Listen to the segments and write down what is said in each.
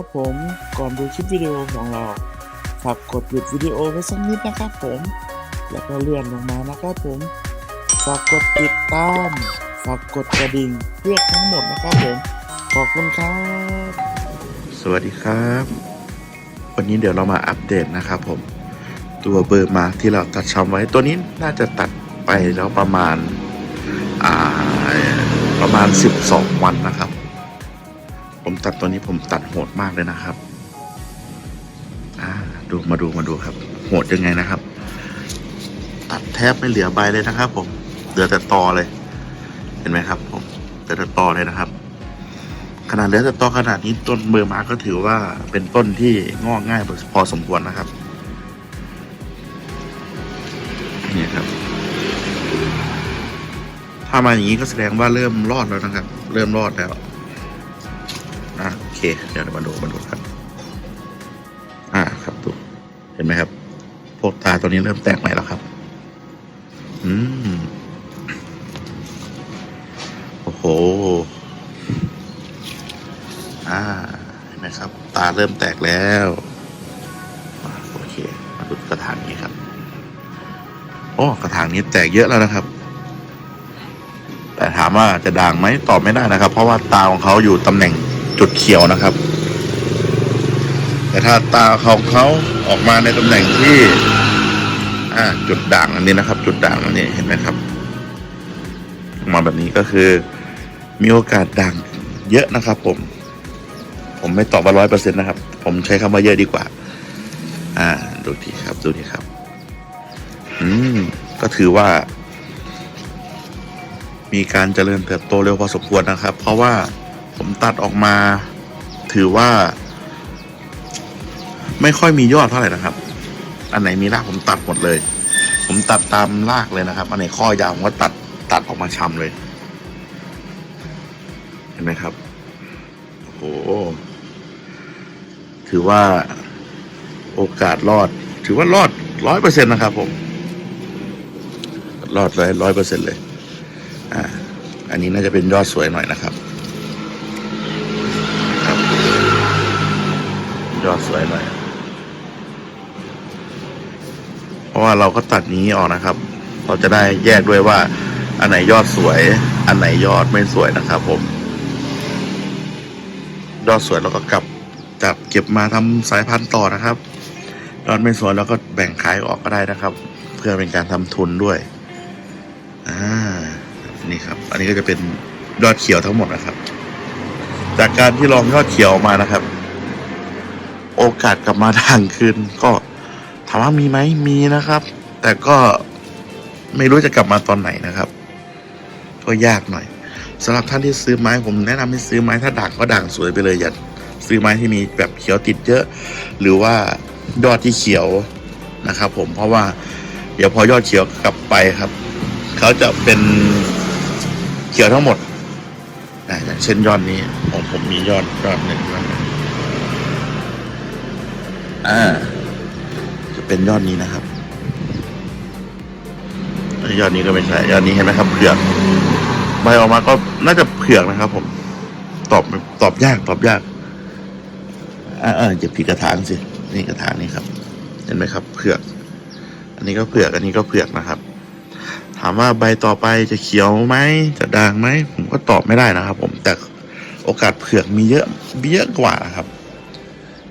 คครับผมก่อนดูคลิปวิดีโอของเราฝากกดหยุดวิดีโอไว้สักนิดนะครับผม แล้วก็เลื่อนลงมานะครับผมฝากกดติดตามฝากกดกระดิ่งเพื่อทั้งหมดนะครับผม ขอบคุณครับ สวัสดีครับ วันนี้เดี๋ยวเรามาอัปเดตนะครับผม ตัวเบอร์มาที่เราตัดช้ำไว้ตัวนี้น่าจะตัดไปแล้วประมาณ อ่า ประมาณ 12 วันนะครับ ผมตัดตัวนี้ผมตัดโหดมากเลยนะครับ อ่า ดูมาดูมาดูครับ โหดยังไงนะครับ ตัดแทบไม่เหลือใบเลยนะครับ ผมเหลือแต่ตอเลย เห็นไหมครับ ผมเหลือแต่ตอเลยนะครับ ขนาดเหลือแต่ตอขนาดนี้ต้นเบอร์มาก็ถือว่าเป็นต้นที่งอกง่ายพอสมควรนะครับนี่ครับ ถ้ามาอย่างนี้ก็แสดงว่าเริ่มรอดแล้วนะครับ เริ่มรอดแล้ว เคเดี๋ยวมาดูมาดูครับ อ่าครับดูเห็นไหมครับ พวกตาตัวนี้เริ่มแตกใหม่แล้วครับ อืมโอ้โห อ่าเห็นไหมครับ ตาเริ่มแตกแล้วอโอเค มาดูกระถางนี้ครับโอ้กระถางนี้แตกเยอะแล้วนะครับแต่ถามว่าจะด่างไหมตอบไม่ได้นะครับ เพราะว่าตาของเขาอยู่ตำแหน่ง จุดเขียวนะครับ แต่ถ้าตาของเขาออกมาในตำแหน่งที่จุดด่างอันนี้นะครับ จุดด่างอันนี้เห็นไหมครับออกมาแบบนี้ก็คือมีโอกาสด่างเยอะนะครับ ผม ผมไม่ตอบว่าร้อยเปอร์เซ็นต์นะครับ ผมใช้คำว่าเยอะดีกว่า อ่า ดูทีครับ ดูทีครับ อืม ก็ถือว่า มีการเจริญเติบโตเร็วพอสมควรนะครับ เพราะว่า ผมตัดออกมา ถือว่า ไม่ค่อยมียอดเท่าไหร่นะครับ อันไหนมีรากผมตัดหมดเลย ผมตัดตามรากเลยนะครับ อันไหนข้อยาวผมก็ตัดตัดออกมาชำเลย เห็นไหมครับโอ้โหถือว่าโอกาสรอด ถือว่ารอดร้อยเปอร์เซ็นต์นะครับผม รอดเลยร้อยเปอร์เซ็นต์เลย อ่า อันนี้น่าจะเป็นยอดสวยหน่อยนะครับ ยอดสวยหน่อยเพราะว่าเราก็ตัดนี้ออกนะครับ เราจะได้แยกด้วยว่า อันไหนยอดสวย อันไหนยอดไม่สวยนะครับผม ยอดสวยเราก็กลับจับเก็บมาทำสายพันธุ์ต่อนะครับ ยอดไม่สวยเราก็แบ่งขายออกก็ได้นะครับ เพื่อเป็นการทำทุนด้วย อ่า นี่ครับ อันนี้ก็จะเป็นยอดเขียวทั้งหมดนะครับ จากการที่ลองยอดเขียวออกมานะครับ โอกาสกลับมาด่างคืนก็ถามว่ามีไหมมีนะครับ แต่ก็ไม่รู้จะกลับมาตอนไหนนะครับก็ยากหน่อยสำหรับท่านที่ซื้อไม้ผมแนะนำให้ซื้อไม้ถ้าด่างก็ด่างสวยไปเลยอย่าซื้อไม้ที่มีแบบเขียวติดเยอะ หรือว่ายอดที่เขียวนะครับ ผมเพราะว่า เดี๋ยวพอยอดเขียวกลับไปครับเขาจะเป็นเขียวทั้งหมดอย่างเช่นยอดนี้ของผมมียอดยอดหนึ่งยอดหนึ่ง อ่า จะเป็นยอดนี้นะครับ ยอดนี้ก็ไม่ใช่ ยอดนี้เห็นไหมครับเผือกใบออกมาก็น่าจะเผือกนะครับ ผม ตอบตอบยากตอบยากอ่าอ่าอย่าผิดกระถางสิ นี่กระถางนี้ครับ เห็นไหมครับเผือก อันนี้ก็เผือก อันนี้ก็เผือกนะครับ ถามว่าใบต่อไปจะเขียวไหมจะด่างไหมผมก็ตอบไม่ได้นะครับ ผมแต่โอกาสเผือกมีเยอะเยอะกว่านะครับ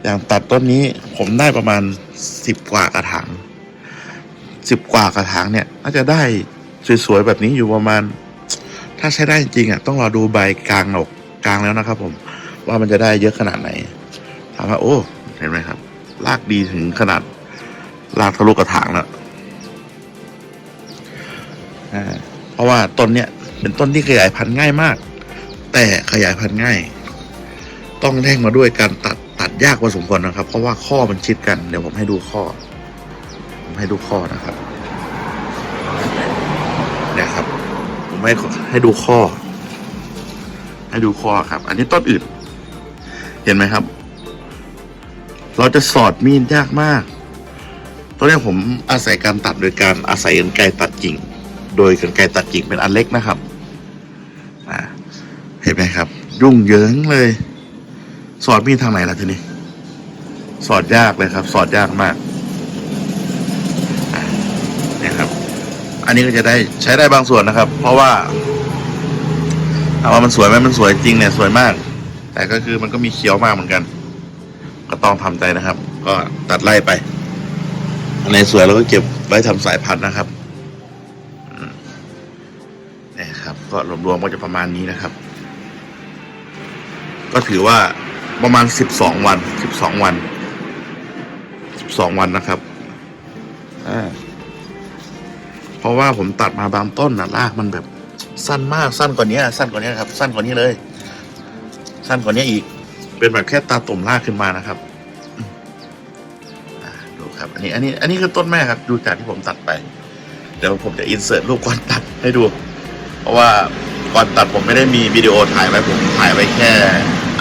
อย่างตัดต้นนี้ผมได้ประมาณสิบกว่ากระถางสิบกว่ากระถางเนี่ยน่าจะได้สวยๆแบบนี้อยู่ประมาณ ถ้าใช้ได้จริงอะต้องรอดูใบกลางออกกลางแล้วนะครับ ผมว่ามันจะได้เยอะขนาดไหนถามว่าโอ้ เห็นไหมครับลากดีถึงขนาดลากทะลุกระถางแล้วเพราะว่าต้นเนี้ยเป็นต้นที่ขยายพันธุ์ง่ายมาก แต่ขยายพันธุ์ง่าย ต้องแลกมาด้วยการตัด ตัดยากพอสมควรนะครับ เพราะว่าข้อมันชิดกัน เดี๋ยวผมให้ดูข้อ ผมให้ดูข้อนะครับเนี่ยครับ ผมให้ให้ดูข้อ ให้ดูข้อครับ อันนี้ต้นอื่น เห็นไหมครับ เราจะสอดมีดยากมากตอนนี้ผมอาศัยการตัดโดยการอาศัยกรรไกรตัดกิ่ง โดยกรรไกรตัดกิ่งเป็นอันเล็กนะครับเห็นไหมครับ ยุ่งเหยิงเลย สอดมีดทางไหนล่ะทีนี้ สอดยากเลยครับ สอดยากมากอะเนี่ครับ อันนี้ก็จะได้ใช้ได้บางส่วนนะครับ เพราะว่าถาว่ามันสวยไหมมันสวยจริงเนี่ยสวยมาก แต่ก็คือมันก็มีเคี้ยวมากเหมือนกัน ก็ต้องทำใจนะครับ ก็ตัดไล่ไป อันไหนสวยเราก็เก็บไว้ทำสายพันธุ์นะครับนี่ครับ ก็รวมๆก็จะประมาณนี้นะครับ ก็ถือว่า ประมาณสิบสองวันสิบสองวันสิบสองวันนะครับเพราะว่าผมตัดมาบางต้นนะรากมันแบบ สั้นมากสั้นกว่านี้สั้นกว่านี้ครับ สั้นกว่านี้เลย สั้นกว่านี้อีก เป็นแบบแค่ตาตุ่มรากขึ้นมานะครับดูครับ อันนี้ อันนี้ อันนี้คือต้นแม่ครับ ดูจากที่ผมตัดไปเดี๋ยวผมจะอินเสิร์ตรูปก่อนตัดให้ดู เพราะว่าก่อนตัดผมไม่ได้มีวิดีโอถ่ายไว้ผมถ่ายไว้แค่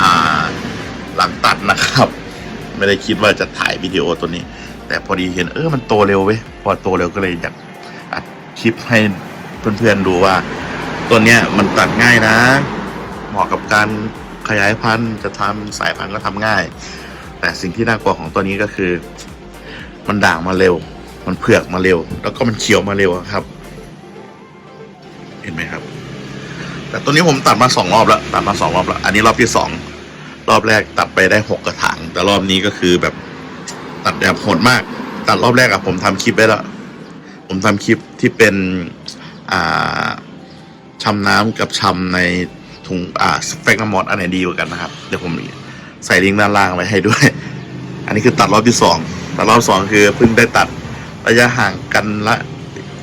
อ่า หลังตัดนะครับ ไม่ได้คิดว่าจะถ่ายวิดีโอตัวนี้ แต่พอดีเห็นเออมันโตเร็วเว้ยพอโตเร็วก็เลยอยากอัดคลิปให้เพื่อนๆดูว่า ตัวเนี้ยมันตัดง่ายนะ เหมาะกับการขยายพันธุ์จะทำสายพันธุ์ก็ทำง่าย แต่สิ่งที่น่ากลัวของตัวนี้ก็คือ มันด่างมาเร็ว มันเผือกมาเร็ว แล้วก็มันเขียวมาเร็วครับ เห็นไหมครับ แต่ตัวนี้ผมตัดมาสองรอบแล้วตัดมาสองรอบแล้ว อันนี้รอบที่สอง รอบแรกตัดไปได้หกกระถาง แต่รอบนี้ก็คือแบบตัดแบบโหดมาก ตัดรอบแรกอะผมทำคลิปไว้แล้ว ผมทำคลิปที่เป็นอ่าชำน้ำกับชำในถุงอ่าสเปกน้ำมอสอันไหนดีกว่ากันนะครับ เดี๋ยวผมใส่ลิงก์ด้านล่างไว้ให้ด้วย อันนี้คือตัดรอบที่สองตัดรอบสองคือเพิ่งได้ตัดระยะห่างกันละ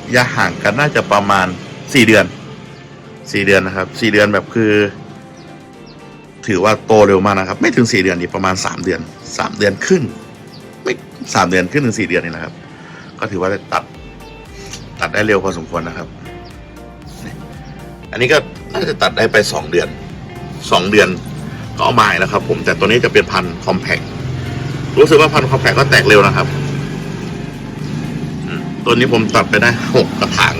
ระยะห่างกันน่าจะประมาณสี่เดือนสี่เดือนนะครับสี่เดือนแบบคือ ถือว่าโตเร็วมากนะครับ ไม่ถึงสี่เดือนนี่ประมาณสามเดือนสามเดือนครึ่งไม่สามเดือนขึ้นถึงสี่เดือนนี่แหละครับ ก็ถือว่าตัดตัดได้เร็วพอสมควรนะครับ อันนี้ก็น่าจะตัดได้ไปสองเดือนสองเดือนก็เอามาอีกแล้วครับ ผมแต่ตัวนี้จะเป็นพันคอมแพครู้สึกว่าพันคอมแพคก็แตกเร็วนะครับตัวนี้ผมตัดไปได้หกกระถาง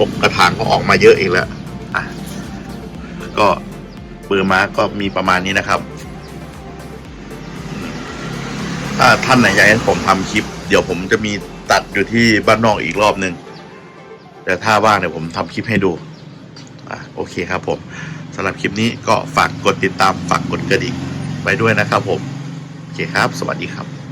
หกกระถางก็ออกมาเยอะเอีกแล้วอะก็ เบอร์มาก็มีประมาณนี้นะครับ ถ้าท่านไหนอยากให้ผมทำคลิป เดี๋ยวผมจะมีตัดอยู่ที่บ้านนอกอีกรอบหนึ่งแต่ถ้าว่างเดี๋ยวผมทำคลิปให้ดูอะโอเคครับผมสำหรับคลิปนี้ก็ฝากกดติดตามฝากกดกระดิ่งไว้ด้วยนะครับผม โอเคครับ สวัสดีครับ